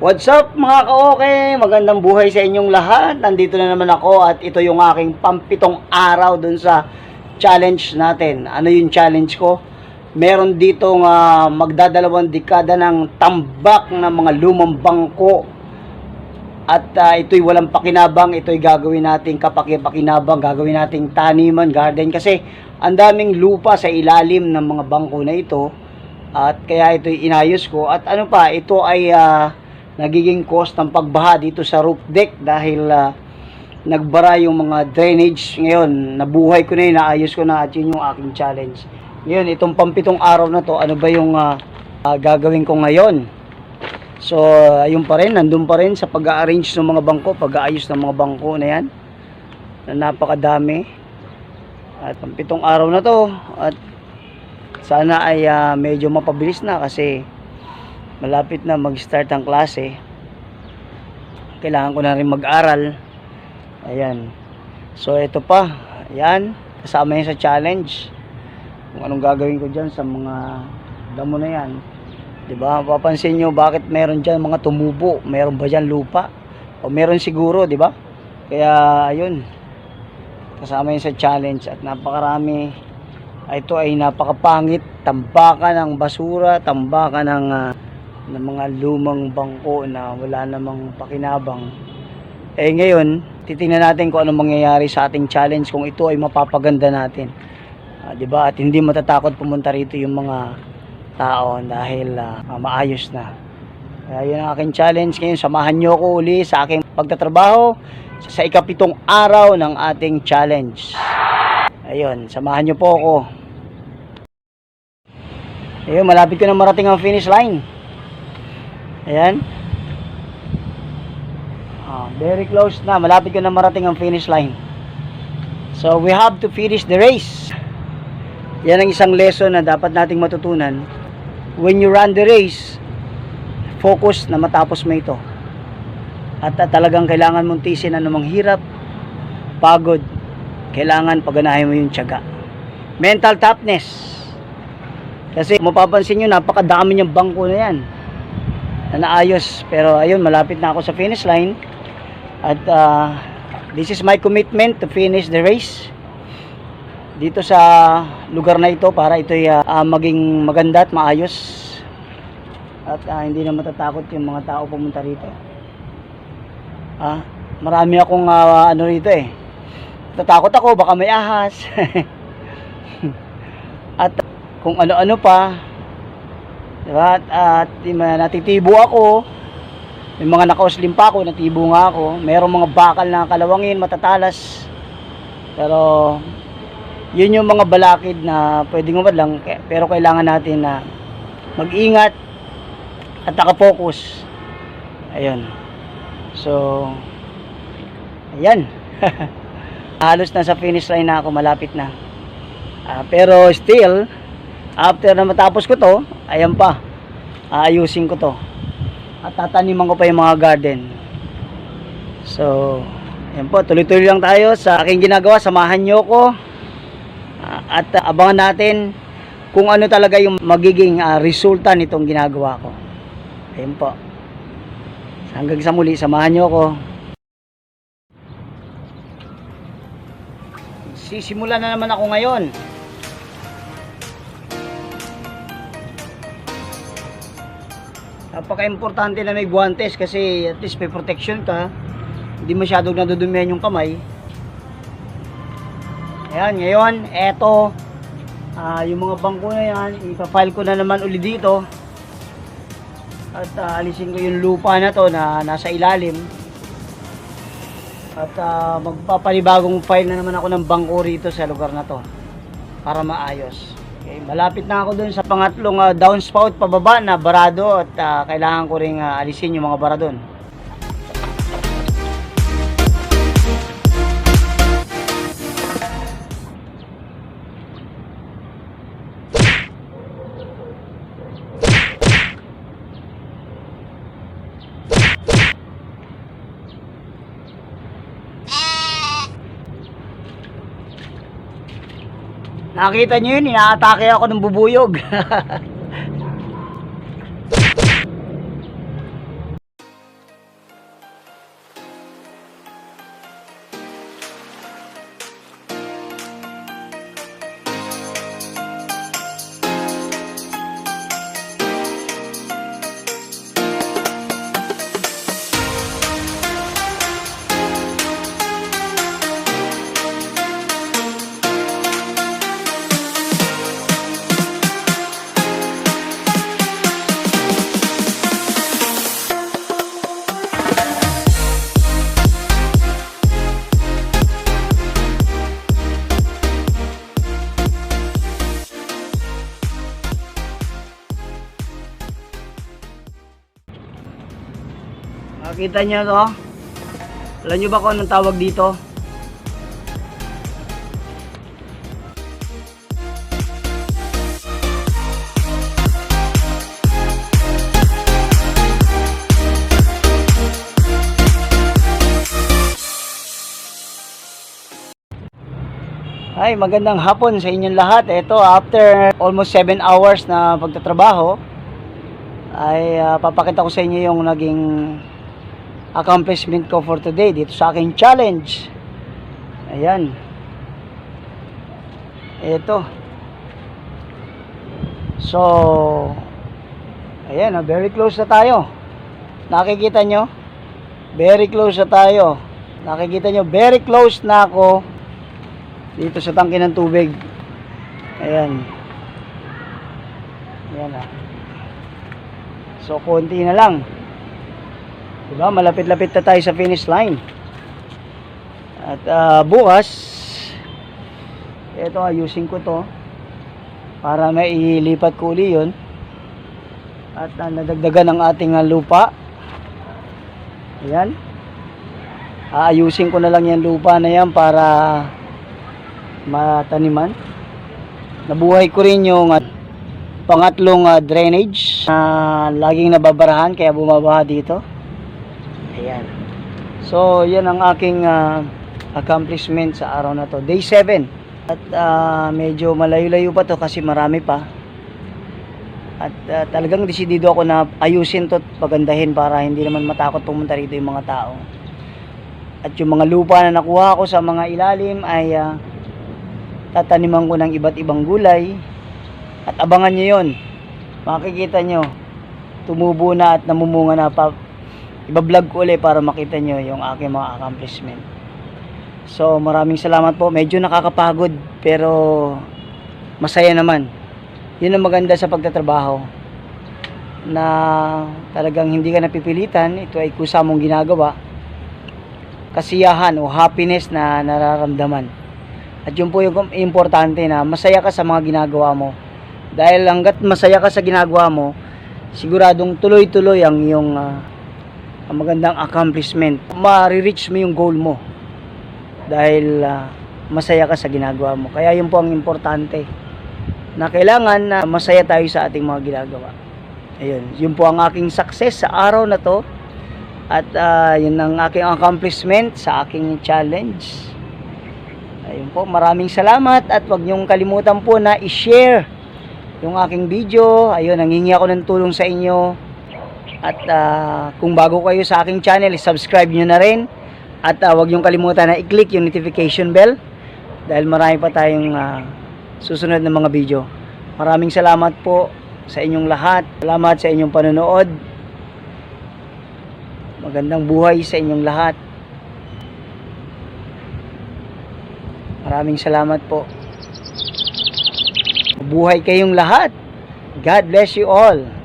What's up mga ka-okay? Magandang buhay sa inyong lahat. Nandito na naman ako at ito yung aking pampitong araw dun sa challenge natin. Ano yung challenge ko? Meron dito nga magdadalawang dekada ng tambak ng mga lumang bangko. At ah, ito'y walang pakinabang, ito'y gagawin nating kapaki-pakinabang, gagawin nating taniman, garden. Kasi ang daming lupa sa ilalim ng mga bangko na ito. At kaya ito'y inayos ko. At ano pa, ito ay ah, nagiging cost ng pagbaha dito sa roof deck dahil ah, nagbara yung mga drainage ngayon. Nabuhay ko na yun, naayos ko na at yun yung aking challenge. Ngayon, itong pampitong araw na to, ano ba yung ah, ah, gagawin ko ngayon? So, ayun pa rin, nandun pa rin sa pag-arrange ng mga bangko, pag-aayos ng mga bangko na yan. Na napakadami. At ang pitong araw na to, at sana ay ah, medyo mapabilis na kasi malapit na mag-start ang klase. Kailangan ko na rin mag-aral. Ayan. So, ito pa. Ayan. Kasama yan sa challenge. Kung anong gagawin ko dyan sa mga damo na yan. 'Di ba? Papansin nyo bakit meron diyan mga tumubo, meron ba diyan lupa? O meron siguro, 'di ba? Kaya ayun. Kasama 'yun sa challenge at napakarami. Ito ay napakapangit, tambakan ng basura, tambakan ng ah, ng mga lumang bangko na wala namang pakinabang. Eh ngayon, titingnan natin kung anong mangyayari sa ating challenge kung ito ay mapapaganda natin. Ah, 'di ba? At hindi matatakot pumunta rito yung mga tao dahil ah, maayos na. Kaya yun ang aking challenge ngayon. Samahan nyo ako uli sa aking pagtatrabaho sa ikapitong araw ng ating challenge. Ayun, samahan nyo po ako. Ayun, malapit ko na marating ang finish line. Ayan. Ah, very close na. Malapit ko na marating ang finish line. So, we have to finish the race. Yan ang isang lesson na dapat nating matutunan. When you run the race, focus na matapos mo ito. At ah, talagang kailangan mong tisin ang namang hirap, pagod, kailangan paganahin mo yung tiyaga. Mental toughness. Kasi mapapansin nyo, napakadami niyang bangko na yan na naayos. Pero ayun, malapit na ako sa finish line. At ah, this is my commitment to finish the race. Dito sa lugar na ito para ito uh, maging maganda at maayos. At ah, hindi na matatakot yung mga tao pumunta rito. Ah, marami akong ah, ano rito eh. Tatakot ako baka may ahas. At kung ano-ano pa diba? at, at natitibo ako may mga nakauslim pa ako natibo nga ako mayroong mga bakal na kalawangin matatalas. Pero yun yung mga balakid na pwedeng lang pero kailangan natin na mag-ingat at nakapokus ayun. So ayan. Halos na sa finish line na ako malapit na. Ah, pero still after na matapos ko to ayan pa aayusin ko to at tataniman ko pa yung mga garden so ayan po tuloy-tuloy lang tayo sa aking ginagawa samahan nyo ko at abangan natin kung ano talaga yung magiging uh, resulta nitong ginagawa ko. Ayun po. Hanggang sa muli, samahan nyo ako. Sisimula na naman ako ngayon. Napaka-importante na may guantes kasi at least may protection ka. Hindi masyadong nadudumihan yung kamay. Ayan, ngayon, eto, ah, yung mga bangko na yan, ipafile ko na naman uli dito. At ah, alisin ko yung lupa na to na nasa ilalim. At ah, magpapanibagong file na naman ako ng bangko rito sa lugar na to. Para maayos. Okay, malapit na ako dun sa pangatlong ah, downspout pababa na barado at ah, kailangan ko ring ah, alisin yung mga bara Nakita nyo yun, inaatake ako ng bubuyog. Nakita niyo to? Alam niyo ba kung anong tawag dito? Ay, magandang hapon sa inyong lahat. Ito, after almost 7 hours na pagtatrabaho, ay ah, papakita ko sa inyo yung naging accomplishment ko for today dito sa aking challenge. Ayan. Ito. So, ayan, ah, very close na tayo. Nakikita nyo? Very close na tayo. Nakikita nyo, very close na ako dito sa tangke ng tubig. Ayan. Ayan ah. So, konti na lang. Diba? Malapit-lapit na tayo sa finish line. At ah, bukas, ito ayusin ko to para mailipat ko uli yun. At ah, nadagdagan ang ating ah, lupa. Ayan. Aayusin ko na lang yung lupa na yan para mataniman. Nabuhay ko rin yung ah, pangatlong ah, drainage na laging nababarahan kaya bumabaha dito. Ayan. So, yan ang aking ah, accomplishment sa araw na to. Day 7. At ah, medyo malayo-layo pa to kasi marami pa. At ah, talagang desidido ako na ayusin to at pagandahin para hindi naman matakot pumunta rito yung mga tao. At yung mga lupa na nakuha ko sa mga ilalim ay ah, tataniman ko ng iba't ibang gulay. At abangan nyo yun. Makikita nyo, tumubo na at namumunga na pa. Ibablog ko ulit para makita nyo yung aking mga accomplishment. So maraming salamat po. Medyo nakakapagod pero masaya naman. Yun ang maganda sa pagtatrabaho. Na talagang hindi ka napipilitan. Ito ay kusa mong ginagawa. Kasiyahan o happiness na nararamdaman. At yun po yung importante na masaya ka sa mga ginagawa mo. Dahil hanggat masaya ka sa ginagawa mo, siguradong tuloy-tuloy ang iyong ang magandang accomplishment. Ma-reach mo yung goal mo. Dahil ah, masaya ka sa ginagawa mo. Kaya yun po ang importante. Na kailangan na masaya tayo sa ating mga ginagawa. Ayun, yun po ang aking success sa araw na to. At ah, yun ang aking accomplishment sa aking challenge. Ayun po, maraming salamat at wag niyong kalimutan po na i-share yung aking video. Ayun, nangingi ako ng tulong sa inyo. At ah, kung bago kayo sa aking channel, subscribe niyo na rin. At ah, wag niyong kalimutan na i-click yung notification bell dahil marami pa tayong ah, susunod na mga video. Maraming salamat po sa inyong lahat. Salamat sa inyong panonood. Magandang buhay sa inyong lahat. Maraming salamat po. Buhay kayong lahat. God bless you all.